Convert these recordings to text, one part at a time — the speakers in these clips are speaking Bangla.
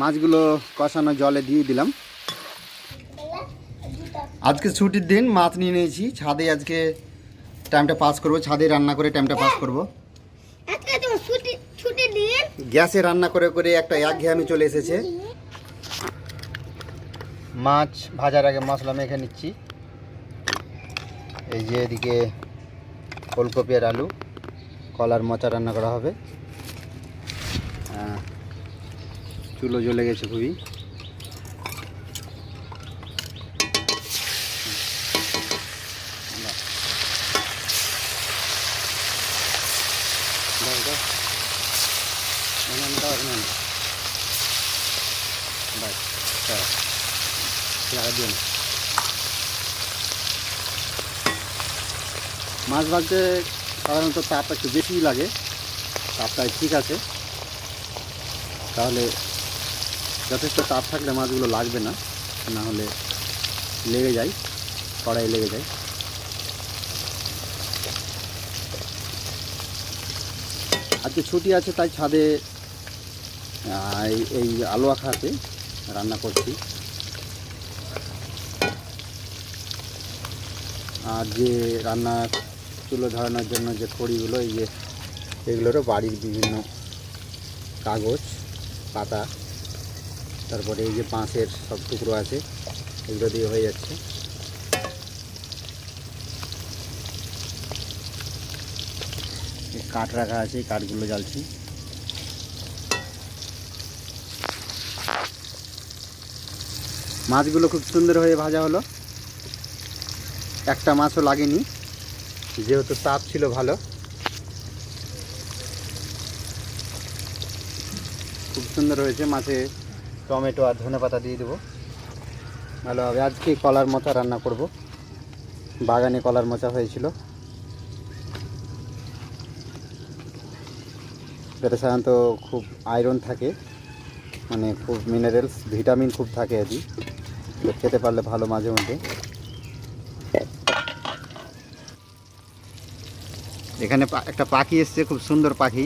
মাছগুলো কষানো জলে দিয়ে দিলাম। আজকে ছুটির দিন মাছ নিয়ে নিয়েছি। ছাদে আজকে টাইমটা পাস করব। ছাদে রান্না করে টাইমটা পাস করব। আজকে তো ছুটি ছুটি দিন। গ্যাসে রান্না করে করে একটা একঘেয়ামি চলে এসেছে। মাছ ভাজার আগে মশলা মেখে নিচ্ছি। এই যে এদিকে ফুলকপি আর আলু। কলার মোচা রান্না করা হবে চুলো জ্বলে গেছে খুবই। মাছ ভাজতে সাধারণত তাপ একটু বেশি লাগে। তাপটা ঠিক আছে। তাহলে যথেষ্ট তাপ থাকলে মাছগুলো লাগবে না। না হলে লেগে যায় কড়াই লেগে যায়। আজকে ছুটি আছে, তাই ছাদে এই- এই আলু আখাতে রান্না করছি। আর যে রান্না চুলো ধরানোর জন্য যে খড়িগুলো, এই যে এগুলোরও বাড়ির বিভিন্ন কাগজ, পাতা, তারপরে এই যে বাঁশের সব টুকরো আছে, এগুলো দিয়ে হয়ে যাচ্ছে। কাঠ রাখা আছে, এই কাঠগুলো জ্বালছি। মাছগুলো খুব সুন্দর হয়ে ভাজা হলো। একটা মাছও লাগেনি। যেহেতু তাপ ছিল ভালো। খুব সুন্দর হয়েছে, মাছে টমেটো আর ধনে পাতা দিয়ে দেবো। ভালো হবে। আজকে কলার মোচা রান্না করব। বাগানে কলার মোচা হয়েছিল। এটা সাধারণত খুব আয়রন থাকে মানে খুব মিনারেলস ভিটামিন খুব থাকে আর কি। খেতে পারলে ভালো মাঝে মধ্যে। এখানে একটা পাখি এসছে, খুব সুন্দর পাখি।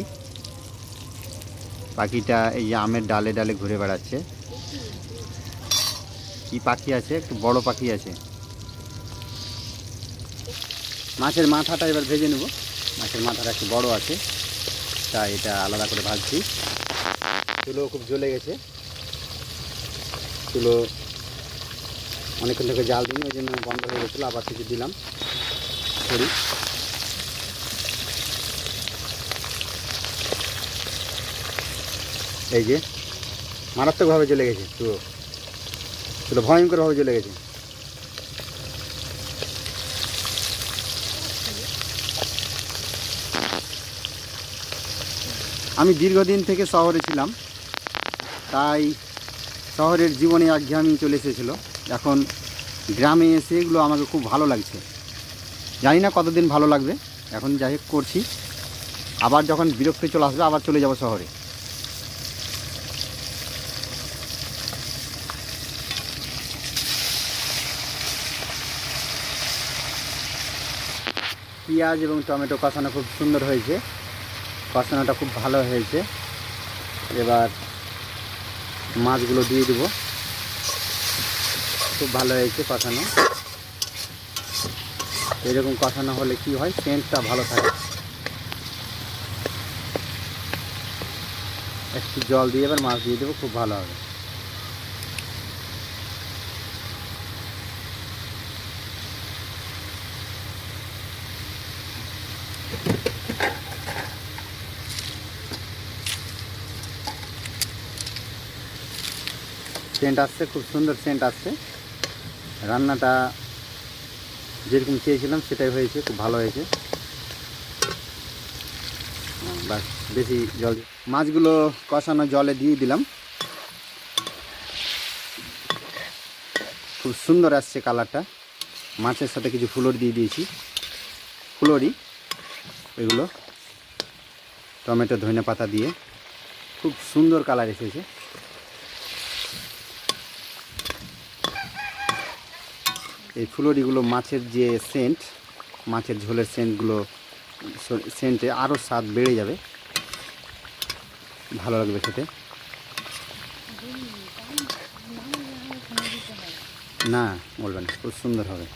পাখিটা এই যে আমের ডালে ডালে ঘুরে বেড়াচ্ছে। কি পাখি আছে? একটু বড় পাখি আছে। মাছের মাথাটা এবার ভেজে নেব। মাছের মাথাটা একটু বড় আছে, তাই এটা আলাদা করে ভাজছি। চুলো খুব জ্বলে গেছে। চুলো অনেকক্ষণ থেকে জাল দিন ওই জন্য বন্ধ হয়ে গেছিল, আবার কিছু দিলাম। করি এই যে, মারাত্মকভাবে চলে গেছে চুলো চুলো ভয়ঙ্করভাবে চলে গেছে। আমি দীর্ঘদিন থেকে শহরে ছিলাম, তাই শহরের জীবনে একঘেয়ামি চলে এসেছিল। এখন গ্রামে এসে এগুলো আমাকে খুব ভালো লাগছে। জানি না কতদিন ভালো লাগবে, এখন যাই করছি। আবার যখন বিরক্তি চলে আসবে, আবার চলে যাব শহরে। পেঁয়াজ এবং টমেটো কষানো খুব সুন্দর হয়েছে। কষানোটা খুব ভালো হয়েছে। এবার মাছগুলো দিয়ে দেবো। খুব ভালো হয়েছে কষানো। এরকম কষানো হলে কি হয় সেন্টটা ভালো থাকে। একটু জল দিয়ে এবার মাছ দিয়ে দেবো, খুব ভালো হবে। সেন্ট আসছে খুব সুন্দর সেন্ট আসছে। রান্নাটা যেরকম চেয়েছিলাম সেটাই হয়েছে খুব ভালো হয়েছে। হুম, বাস বেশি জল মাছগুলো কষানো জলে দিয়ে দিলাম। খুব সুন্দর আসছে কালারটা। মাছের সাথে কিছু ফুলর দিয়ে দিয়েছি। ফুলরি এগুলো। টমেটো ধনে পাতা দিয়ে। খুব সুন্দর কালার এসেছে। এই ফুলরিগুলো মাছের যে সেন্ট মাছের ঝোলের সেন্টগুলো সেন্টে আরও স্বাদ বেড়ে যাবে। ভালো লাগবে খেতে। না বলবেন খুব সুন্দর হবে।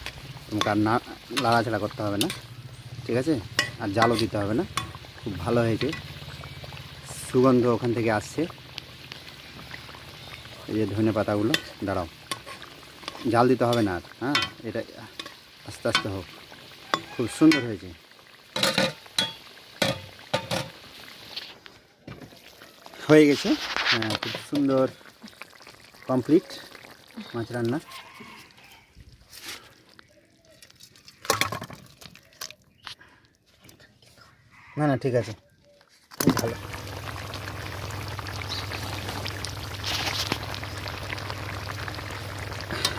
তোমাকে আর না লাড়াচাড়া করতে হবে না, ঠিক আছে? আর জালও দিতে হবে না। খুব ভালো হয়েছে। সুগন্ধ ওখান থেকে আসছে। এই যে ধনে পাতাগুলো দাঁড়াও। জাল দিতে হবে না আর হ্যাঁ? এটা আস্তে আস্তে হোক। খুব সুন্দর হয়েছে। হয়ে গেছে। হ্যাঁ খুব সুন্দর। কমপ্লিট মাছ রান্না। না না, ঠিক আছে। ভালো।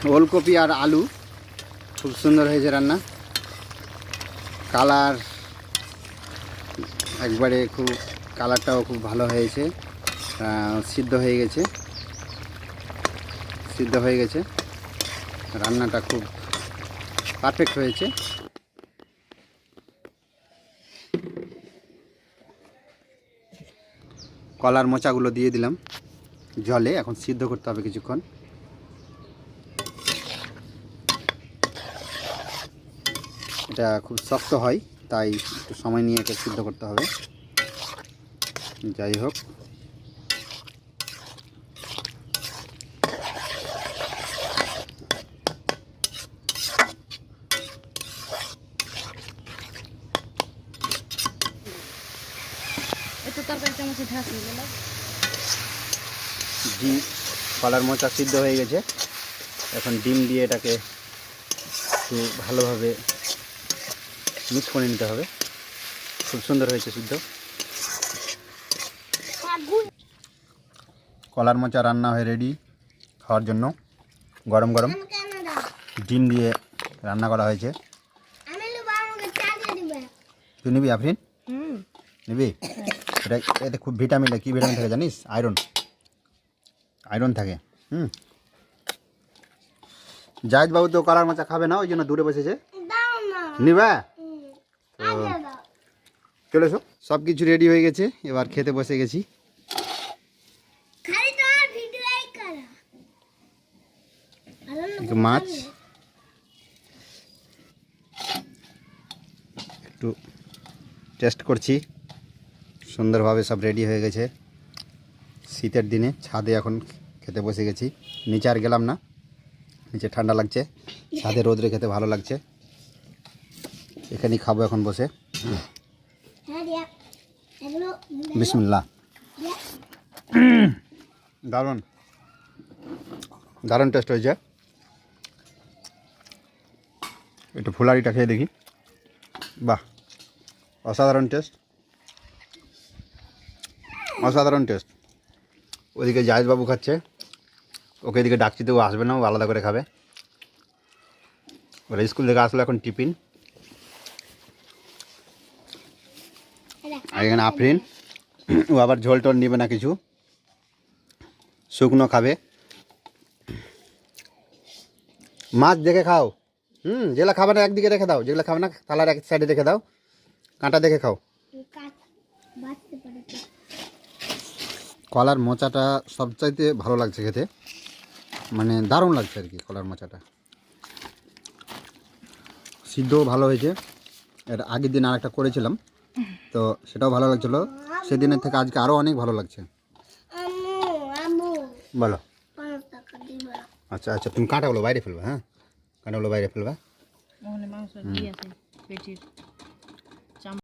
ওলকপি আর আলু। খুব সুন্দর হয়েছে রান্না। কালার একবারে খুব, কালারটাও খুব ভালো হয়েছে। সিদ্ধ হয়ে গেছে। সিদ্ধ হয়ে গেছে। রান্নাটা খুব পারফেক্ট হয়েছে। কলার মোচাগুলো দিয়ে দিলাম। জলে এখন সিদ্ধ করতে হবে কিছুক্ষণ। এটা খুব শক্ত হয় তাই একটু সময় নিয়ে এটা সিদ্ধ করতে হবে। যাই হোক। ডিম কলার মোচা সিদ্ধ হয়ে গেছে। এখন ডিম দিয়ে এটাকে একটু ভালোভাবে মিক্স করে নিতে হবে। খুব সুন্দর হয়েছে সিদ্ধ। কলার মোচা রান্না হয়ে রেডি খাওয়ার জন্য গরম গরম ডিম দিয়ে রান্না করা হয়েছে। তুই নিবি আফরিন? নিবি? এটা এতে খুব ভিটামিন কী ভিটামিন থাকে জানিস? আয়রন। আয়রন থাকে। হুম। জাহিদ বাবু তো কলার মোচা খাবে না ওই জন্য দূরে বসেছে। দাও না। নিবা? চলে এসো। সব কিছু রেডি হয়ে গেছে এবার খেতে বসে গেছি। মাছ। একটু টেস্ট করছি। সুন্দরভাবে সব রেডি হয়ে গেছে। শীতের দিনে ছাদে এখন খেতে বসে গেছি। নিচে আর গেলাম না। নিচে ঠান্ডা লাগছে। ছাদে রোদরে খেতে ভালো লাগছে। এখানেই খাব এখন বসে। বিসমিল্লা দারুণ। দারুণ টেস্ট হয়েছে। একটু ফুলারিটা খেয়ে দেখি। বাহ, অসাধারণ টেস্ট অসাধারণ টেস্ট ওদিকে জাহেদবাবু খাচ্ছে। ওকে এদিকে ডাকছি, তো আসবে না, ও আলাদা করে খাবে। ওরা স্কুল থেকে আসলো এখন টিফিন। এখানে আফরিন। ও আবার ঝোল টোল নেবে না কিছু? শুকনো খাবে। মাছ দেখে খাও। হুম, যেগুলো খাবে না একদিকে রেখে দাও। যেগুলো খাবে না থালার এক সাইডে রেখে দাও। কাঁটা দেখে খাও। কলার মোচাটা সবচাইতে ভালো লাগছে খেতে। মানে দারুণ লাগছে আর কি কলার মোচাটা। সিদ্ধও ভালো হয়েছে। এর আগের দিন আর একটা করেছিলাম। তো সেটাও ভালো লাগছিল। সেদিনের থেকে আজকে আরও অনেক ভালো লাগছে। বলো। আচ্ছা আচ্ছা তুমি কাঁটাগুলো বাইরে ফেলবে হ্যাঁ? কাঁটাগুলো বাইরে ফেলবা।